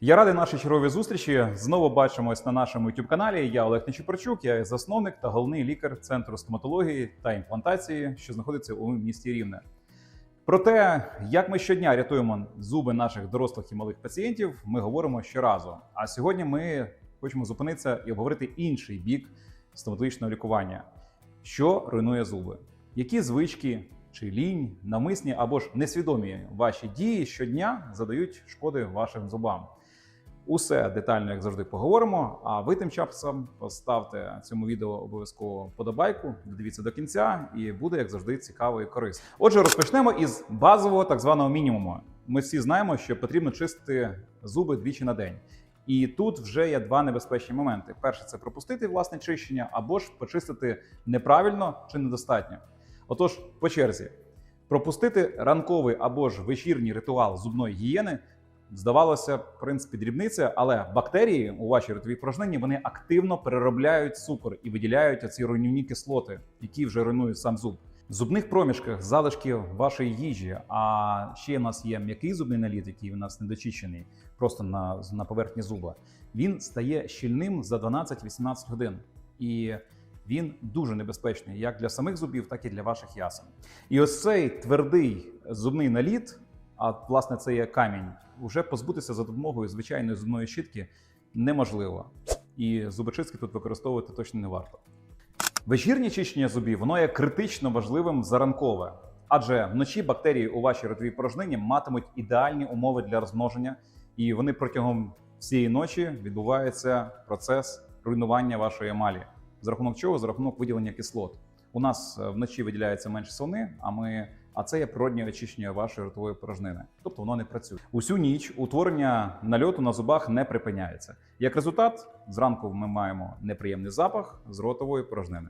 Я радий нашій черговій зустрічі. Знову бачимось на нашому youtube каналі. Я Олег Нечіпорчук, я засновник та головний лікар центру стоматології та імплантації, що знаходиться у місті Рівне. Про те, як ми щодня рятуємо зуби наших дорослих і малих пацієнтів, ми говоримо щоразу. А сьогодні ми хочемо зупинитися і обговорити інший бік стоматологічного лікування, що руйнує зуби, які звички чи лінь, навмисні або ж несвідомі ваші дії щодня задають шкоди вашим зубам. Усе детально, як завжди, поговоримо. А ви тим часом поставте цьому відео обов'язково подобайку, дивіться до кінця, і буде, як завжди, цікаво і корисно. Отже, розпочнемо із базового так званого мінімуму. Ми всі знаємо, що потрібно чистити зуби двічі на день. І тут вже є два небезпечні моменти: перше це пропустити власне чищення, або ж почистити неправильно чи недостатньо. Отож, по черзі, пропустити ранковий або ж вечірній ритуал зубної гігієни здавалося, в принципі, дрібниця, але бактерії у вашій ротовій порожнині вони активно переробляють цукор і виділяють оці руйнівні кислоти, які вже руйнують сам зуб. В зубних проміжках залишки вашої їжі, а ще у нас є м'який зубний наліт, який у нас недочищений, просто на, на поверхні зуба. Він стає щільним за 12-18 годин. І він дуже небезпечний як для самих зубів, так і для ваших ясен. І ось цей твердий зубний наліт, а власне це є камінь, вже позбутися за допомогою звичайної зубної щітки неможливо. І зубочистки тут використовувати точно не варто. Вечірнє чищення зубів воно є критично важливим за ранкове, адже вночі бактерії у вашій ротовій порожнині матимуть ідеальні умови для розмноження, і вони протягом всієї ночі відбувається процес руйнування вашої емалі. За рахунок чого? За рахунок виділення кислот. У нас е, вночі виділяється менше сони, а ми. А це є природнє очищення вашої ротової порожнини, тобто воно не працює. Усю ніч утворення нальоту на зубах не припиняється. Як результат, зранку ми маємо неприємний запах з ротової порожнини.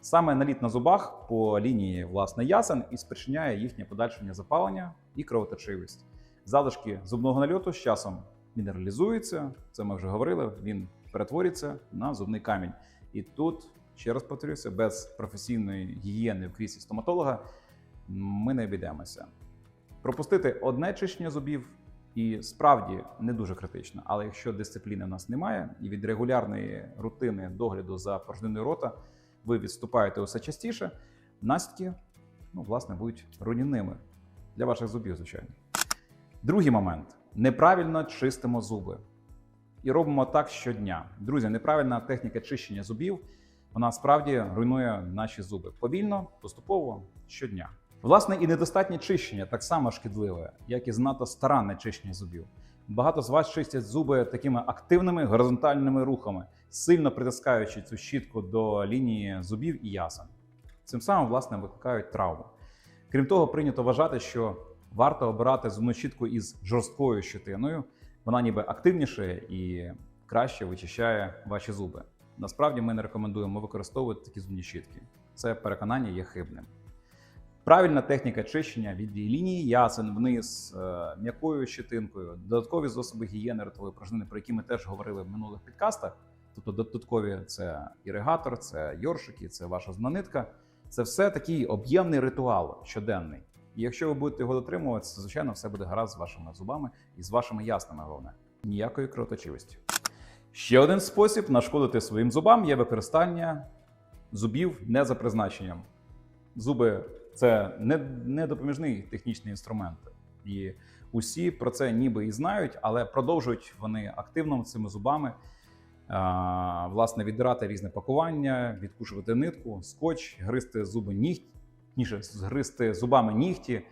Саме наліт на зубах по лінії власне ясен і спричиняє їхнє подальшення запалення і кровоточивість. Залишки зубного нальоту з часом мінералізуються. Це ми вже говорили. Він перетворюється на зубний камінь. І тут ще раз повторюся, без професійної гігієни в кріслі стоматолога ми не обійдемося. Пропустити одне чищення зубів і справді не дуже критично. Але якщо дисципліни в нас немає, і від регулярної рутини догляду за порожниною рота ви відступаєте усе частіше, наслідки ну, власне, будуть руйнівними для ваших зубів, звичайно. Другий момент: неправильно чистимо зуби. І робимо так щодня. Друзі, неправильна техніка чищення зубів вона справді руйнує наші зуби повільно, поступово щодня. Власне, і недостатнє чищення так само шкідливе, як і занадто старанне чищення зубів. Багато з вас чистять зуби такими активними горизонтальними рухами, сильно притискаючи цю щітку до лінії зубів і ясен. Цим самим, власне, викликають травму. Крім того, прийнято вважати, що варто обирати зубну щітку із жорсткою щетиною. Вона ніби активніше і краще вичищає ваші зуби. Насправді ми не рекомендуємо використовувати такі зубні щітки. Це переконання є хибним. Правильна техніка чищення від лінії ясен вниз е, м'якою щетинкою, додаткові засоби гігієни ротової порожнини, про які ми теж говорили в минулих підкастах. Тобто додаткові це іригатор, це йоршики, це ваша знанитка. Це все такий об'ємний ритуал щоденний. І якщо ви будете його дотримуватися, звичайно, все буде гаразд з вашими зубами і з вашими яснами. Головне ніякої кровоточивості. Ще один спосіб нашкодити своїм зубам є використання зубів не за призначенням. Зуби це не, не допоміжний технічний інструмент. І усі про це ніби і знають, але продовжують вони активно цими зубами а, власне віддирати різне пакування, відкушувати нитку, скотч, гризти зуби нігті, ніше згризти зубами нігті,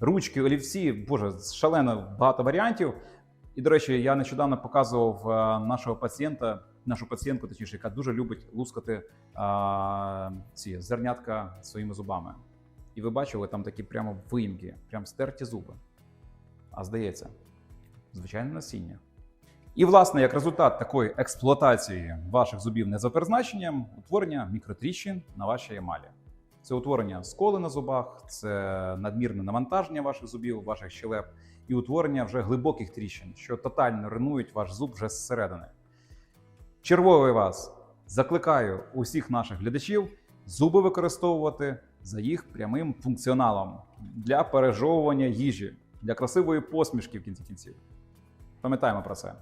ручки, олівці. Боже, шалено багато варіантів. І, до речі, я нещодавно показував нашого пацієнта, нашу пацієнтку, точніше, яка дуже любить лускати а, ці зернятка своїми зубами. І ви бачили там такі прямо виїмки, прям стерті зуби. А здається, звичайне насіння. І, власне, як результат такої експлуатації ваших зубів не за призначенням, утворення мікротріщин на вашій емалі. Це утворення сколи на зубах, це надмірне навантаження ваших зубів, ваших щелеп, і утворення вже глибоких тріщин, що тотально руйнують ваш зуб вже зсередини. Червовий вас закликаю усіх наших глядачів зуби використовувати за їх прямим функціоналом для пережовування їжі, для красивої посмішки в кінці кінців. Пам'ятаємо про це.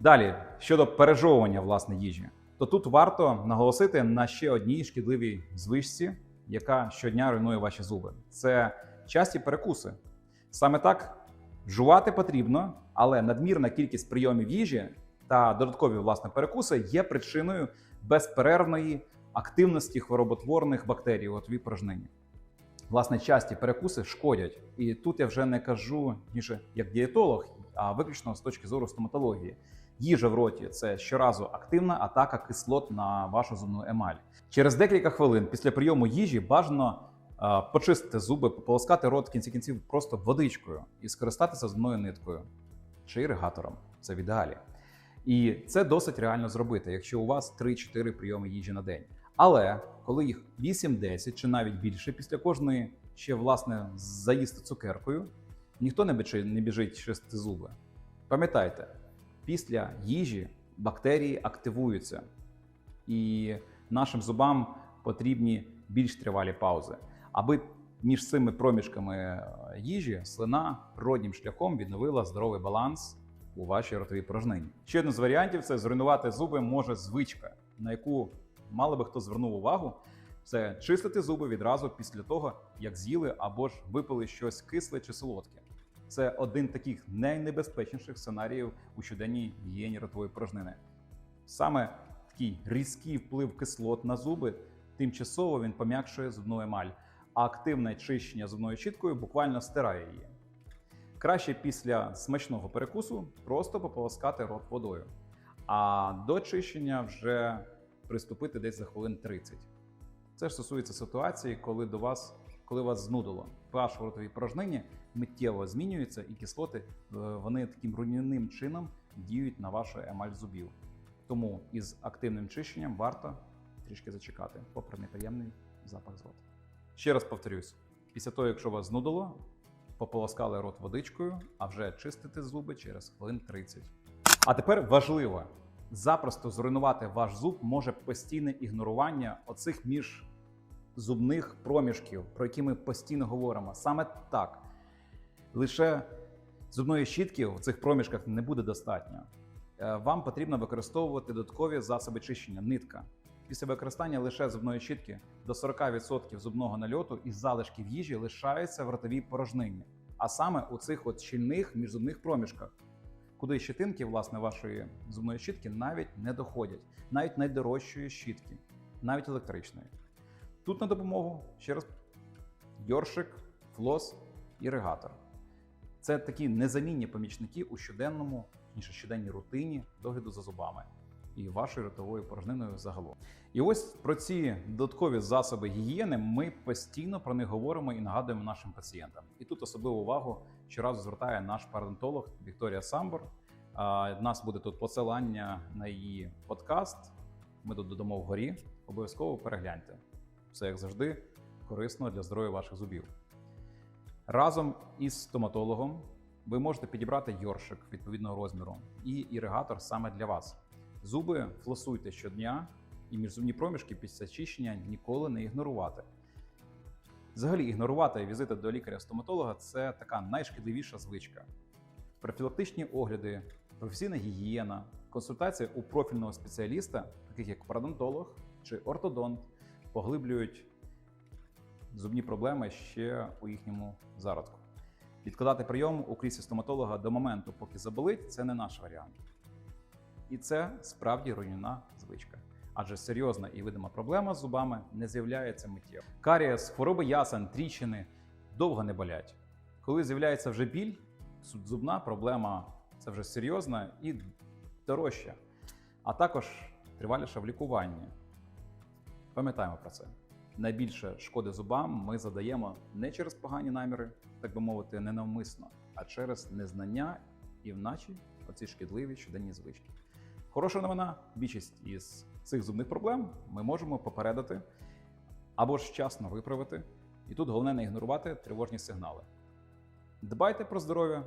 Далі, щодо пережовування власне їжі, то тут варто наголосити на ще одній шкідливій звичці, яка щодня руйнує ваші зуби. Це часті перекуси. Саме так жувати потрібно, але надмірна кількість прийомів їжі та додаткові власне перекуси є причиною безперервної активності хвороботворних бактерій у порожнині. Власне, часті перекуси шкодять, і тут я вже не кажу ніж як дієтолог, а виключно з точки зору стоматології. Їжа в роті це щоразу активна атака кислот на вашу зубну емаль. Через декілька хвилин після прийому їжі бажано е, почистити зуби, пополоскати рот в кінці кінців просто водичкою і скористатися зубною ниткою чи іригатором. Це в ідеалі. І це досить реально зробити, якщо у вас 3-4 прийоми їжі на день. Але коли їх 8-10 чи навіть більше після кожної ще власне заїсти цукеркою, ніхто не біжить, не біжить чистити зуби. Пам'ятайте, після їжі бактерії активуються, і нашим зубам потрібні більш тривалі паузи, аби між цими проміжками е, їжі слина природнім шляхом відновила здоровий баланс у вашій ротовій порожнині. Ще один з варіантів це зруйнувати зуби може звичка, на яку мало би хто звернув увагу. Це чистити зуби відразу після того, як з'їли або ж випили щось кисле чи солодке. Це один таких найнебезпечніших сценаріїв у щоденній гігієні ротової порожнини. Саме такий різкий вплив кислот на зуби тимчасово він пом'якшує зубну емаль, а активне чищення зубною щіткою буквально стирає її. Краще після смачного перекусу просто пополоскати рот водою, а до чищення вже приступити десь за хвилин 30. Це ж стосується ситуації, коли до вас, коли вас знудило. pH в ротовій миттєво змінюється, і кислоти е, вони таким руйнівним чином діють на вашу емаль зубів. Тому із активним чищенням варто трішки зачекати, попри неприємний запах з рота. Ще раз повторюсь: після того, якщо вас знудило, пополоскали рот водичкою, а вже чистити зуби через хвилин 30. А тепер важливо: запросто зруйнувати ваш зуб може постійне ігнорування оцих міжзубних проміжків, про які ми постійно говоримо. Саме так. Лише зубної щітки в цих проміжках не буде достатньо. Е, Вам потрібно використовувати додаткові засоби чищення нитка. Після використання лише зубної щітки до 40% зубного нальоту і залишків їжі лишаються в ротовій порожнині, а саме у цих от щільних міжзубних проміжках, куди щитинки власне вашої зубної щітки навіть не доходять, навіть найдорожчої щітки, навіть електричної. Тут на допомогу ще раз йоршик, флос, іригатор. Це такі незамінні помічники у щоденному, ніж щоденній рутині догляду за зубами і вашою ротовою порожниною загалом. І ось про ці додаткові засоби гігієни ми постійно про них говоримо і нагадуємо нашим пацієнтам. І тут особливу увагу щоразу звертає наш парадонтолог Вікторія Самбор. В нас буде тут посилання на її подкаст. Ми тут додамо вгорі. Обов'язково перегляньте. Все як завжди корисно для здоров'я ваших зубів. Разом із стоматологом ви можете підібрати йоршик відповідного розміру і іригатор саме для вас. Зуби флосуйте щодня і міжзубні проміжки після чищення ніколи не ігнорувати. Взагалі, ігнорувати візити до лікаря-стоматолога це така найшкідливіша звичка. Профілактичні огляди, професійна гігієна, консультація у профільного спеціаліста, таких як парадонтолог чи ортодонт, поглиблюють зубні проблеми ще у їхньому зародку. Відкладати прийом у кріслі стоматолога до моменту, поки заболить, це не наш варіант. І це справді руйнівна звичка. Адже серйозна і видима проблема з зубами не з'являється миттєво. Карієс, хвороби ясен, тріщини довго не болять. Коли з'являється вже біль, зубна проблема це вже серйозна і дорожча, а також триваліша в лікуванні. Пам'ятаємо про це. Найбільше шкоди зубам ми задаємо не через погані наміри, так би мовити, ненавмисно, а через незнання і вначе оці шкідливі щоденні звички. Хороша новина: більшість із цих зубних проблем ми можемо попередити або ж вчасно виправити. І тут головне не ігнорувати тривожні сигнали. Дбайте про здоров'я,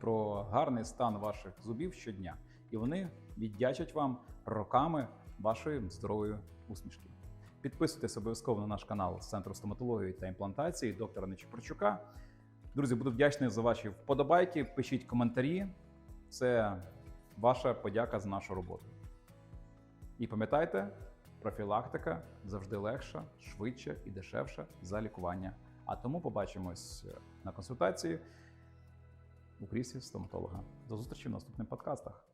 про гарний стан ваших зубів щодня, і вони віддячать вам роками вашої здорової усмішки. Підписуйтесь обов'язково на наш канал з центру стоматології та імплантації доктора Нечіпорчука. Друзі, буду вдячний за ваші вподобайки. Пишіть коментарі. Це ваша подяка за нашу роботу. І пам'ятайте, профілактика завжди легша, швидше і дешевша за лікування. А тому побачимось на консультації у кріслі стоматолога. До зустрічі в наступних подкастах.